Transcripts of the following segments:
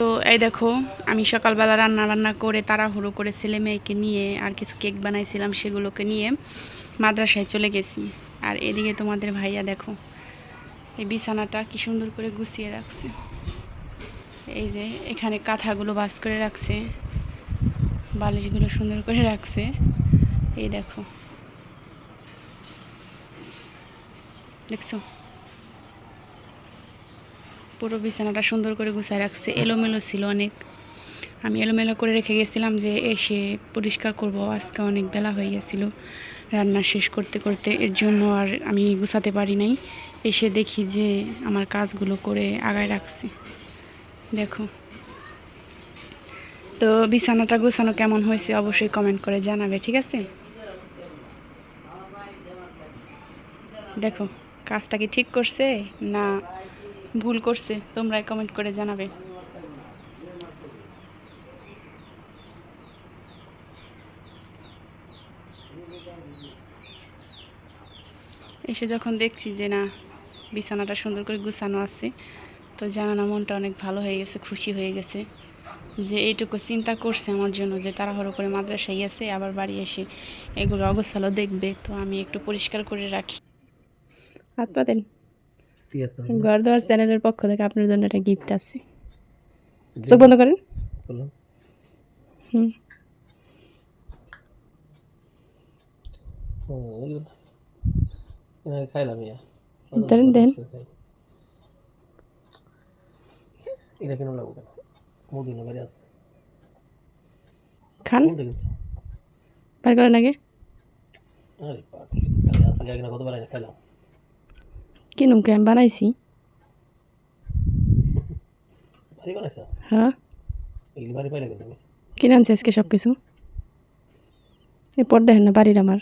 তো এই দেখো, আমি সকালবেলা রান্না বান্না করে তাড়াহুড়ো করে ছেলে মেয়েকে নিয়ে আর কিছু কেক বানাইছিলাম সেগুলোকে নিয়ে মাদ্রাসায় চলে গেছি। আর এদিকে তোমাদের ভাইয়া দেখো, এই বিছানাটা কি সুন্দর করে গুছিয়ে রাখছে। এই যে এখানে কাঁথাগুলো বাস করে রাখছে, বালিশগুলো সুন্দর করে রাখছে। এই দেখো, দেখছ? পুরো বিছানাটা সুন্দর করে গুছায় রাখছে। এলোমেলো ছিল অনেক। আমি এলোমেলো করে রেখে গেছিলাম যে এসে পরিষ্কার করব। আজকে অনেক বেলা হয়ে গেছিল রান্না শেষ করতে করতে। এর জন্য আর আমি গুছাতে পারি নাই। এসে দেখি যে আমার কাজগুলো করে আগায় রাখছি। দেখো। তো বিছানাটা গোছানো কেমন হয়েছে অবশ্যই কমেন্ট করে জানাবে, ঠিক আছে? দেখো, কাজটা কি ঠিক করছে না ভুল করছে তোমরাই কমেন্ট করে জানাবে। এসে যখন দেখছি যে না, বিছানাটা সুন্দর করে গুছানো আছে, তো জানানা মনটা অনেক ভালো হয়ে গেছে, খুশি হয়ে গেছে। যে এইটুকু চিন্তা করছে আমার জন্য, যে তাড়াহুড়ো করে মাদ্রাসায় আছে আবার বাড়ি এসে এগুলো অগোছালো দেখবে, তো আমি একটু পরিষ্কার করে রাখি। হাত পাতেন তিয়াত্তর ঘর দেওয়ার চ্যানেলের পক্ষ থেকে আপনার জন্য একটা গিফট আছে। চোখ বন্ধ করেন। হুম। খাইলাম ইয়া। দেন। এটা কেন লাগবে কেন? মদিনা বাড়ি আছে। খান। বার করেন আগে। আরে পাগল তাই আগে না কত বাড়ি খাইলাম। কিনুম কে আমি বানাইছি? হ্যাঁ। তুমি কিনে আনছি আজকে সব কিছু এরপর দেখেন না বাড়ির আমার।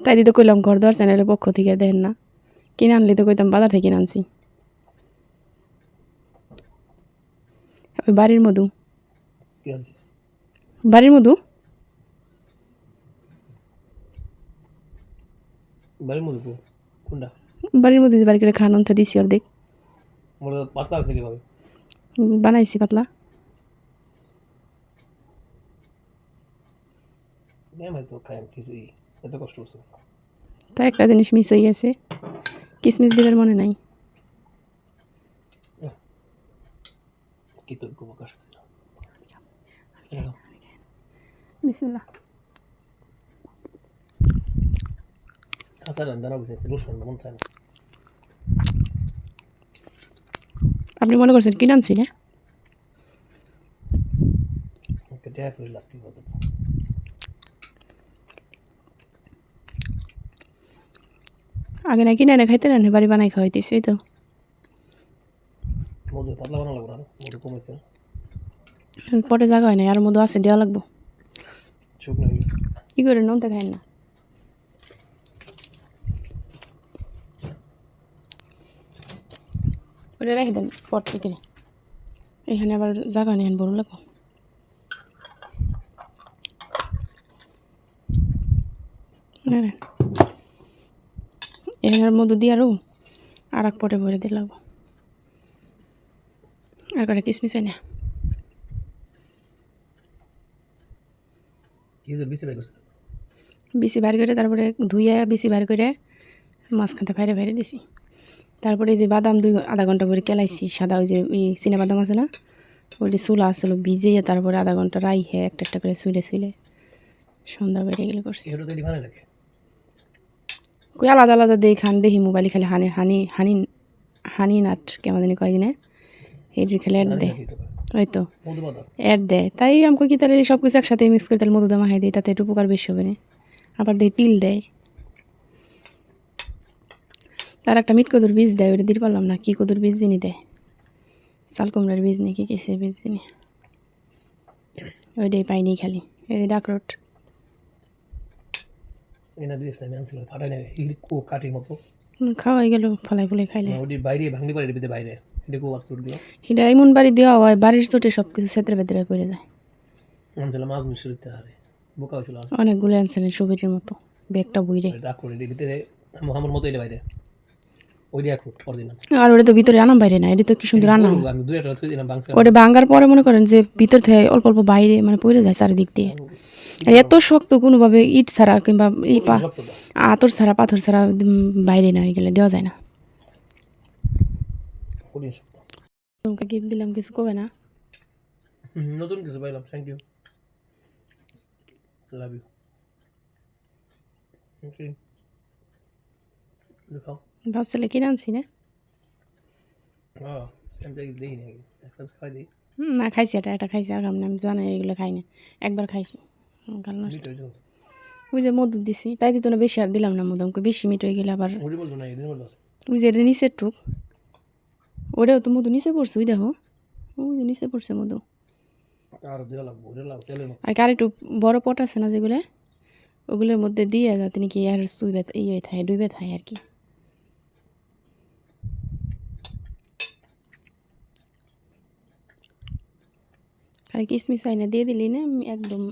তাই দিতে কইলাম ঘর দেওয়ার চ্যানেলের পক্ষ থেকে দেখেন না। কিনে আনলি তো কইতাম বাজার থেকে কিনে আনছি। ওই বাড়ির মধু। বাড়ির মধু? বাড়ির মধ্যে কো কোনটা? বাড়ির মধ্যে বাড়ি করে খান অন্থা দিছি অর্ধেক। পাতলা আছে কীভাবে? বানাইছি পাতলা। আমি তো খাই কিছুই এত কষ্ট করছে তা একটা জিনিস মিস হয়ে গেছে কিসমিস দিবার মনে নাই। কি তোর প্রকাশ বিসমিল্লাহ। না মন চায় না আপনি মনে করছেন কিনে আনছি না ওকে দেয়া করে কি আগে না কিনে এনে খাইতে না বাড়ি বানাই খাওয়াইতেছি এই তো। মধু পাতলা বানানো লাগবে না মধু কমেছে পরে জায়গা হয় না আর মধু আছে দেওয়া লাগবো। কি করে নুন দেখায় না। ওটা রেখে দেন পর থেকে এখানে আবার জায়গা নেই বড় লাগবো। এখানের মধ্যে দিয়ে আরও আর এক পটে ভরে দিয়ে লাগবো। আর কটা কিসমিস না। বিসি বাইর করে তারপরে ধুইয়া বিসি বাইর করে মাঝখানটা বাইরে বাইরে দিছি। তারপরে এই যে বাদাম দুই আধা ঘণ্টা পরে কেলাইছি সাদা ওই যে চিনা বাদাম আছে না? ওইটি চুলা আসলো ভিজিয়ে তারপরে আধা ঘণ্টা রাইহে একটা একটা করে চুলে চুলে সন্ধ্যা বেড়ে গেলে করছি। কই আলাদা আলাদা দেই খান দেখি মোবাইলে খালি হানি হানি হানি হানি নাট কেমন জানি কয় কিনে। এইটির খেলে অ্যাড দেয় ওই তো। অ্যাড দেয় তাই আমাকে কি তাহলে সব কিছু একসাথে মিক্স করে তাহলে মধু দামা হাই দিই তাতে একটু উপকার বেশি হবে না। আবার দেয় তিল দেয় তার একটা মিট কদুর বীজ দেয় ওটা দিতে পারলাম না কি কদুর বীজ জিনি দেয়? চাল কুমড়ার বীজ নেই কি কিসে বীজ জিনি? ওইটাই পাইনি খালি এই ডাকরোট। খাওয়াই গেল ফলাই ফলাই খাইলে। না, বাইরে ভাঙলি পারে ভিতরে বাইরে এটা এমন বাড়ি দেওয়া হয় বাড়ির চোটে সব কিছু সেতরে ভেতরে পড়ে যায়। আনছিলাম মাছ মিশে দিতে হারে বোকা হয়েছিল অনেকগুলো আনছিলেন মতো ব্যাগটা বইরে। ভিতরে আমার- আমার মতো এলে বাইরে। ওইটা এক অরিজিনাল আর ওটা তো ভিতরে আনাম বাইরে না এটা তো কি সুন্দর আনাম। আমি দুই একটা থুই দিলাম বাংসা ওটা ভাঙ্গার পরে মনে করেন যে ভিতর থেকে অল্প অল্প বাইরে মানে পড়ে যায় চারিদিক দিয়ে। আর এত শক্ত কোনোভাবে ইট ছাড়া কিংবা ই পা। আতর ছাড়া পাথর ছাড়া বাইরে না হয়ে গেলে দেওয়া যায় না। তোমাকে গিফট দিলাম কিছু কবে না? নতুন কিছু পাইলাম থ্যাংক ইউ লাভ ইউ দেখাও ভাবছিলে কিনে আনছি না? না খাইছি এটা এটা খাইছি আর খাম না আমি জানি এগুলো খাই না। একবার খাইছি। কাল নষ্ট। ওই যে মধু দিছি তাই দিত না বেশি আর দিলাম না মধু আমাকে বেশি মিট হয়ে গেলে আবার ওই যে নিচের টুক। ওটাও তো মধু নিচে পড়ছে ওই দেখো। ওই যে নিচে পড়ছে মধু। আর দেওয়া লাগবো ওটা লাগবো তেলের মতো আর কি আরেকটু বড় পট আছে না যেগুলো ওগুলোর মধ্যে দিয়ে যাতে নাকি আর সুইবে ইয়ে থাকে ডুবে থাকে আর কি। খালি কিশমিশ আইনা দিয়ে দিলি না? একদম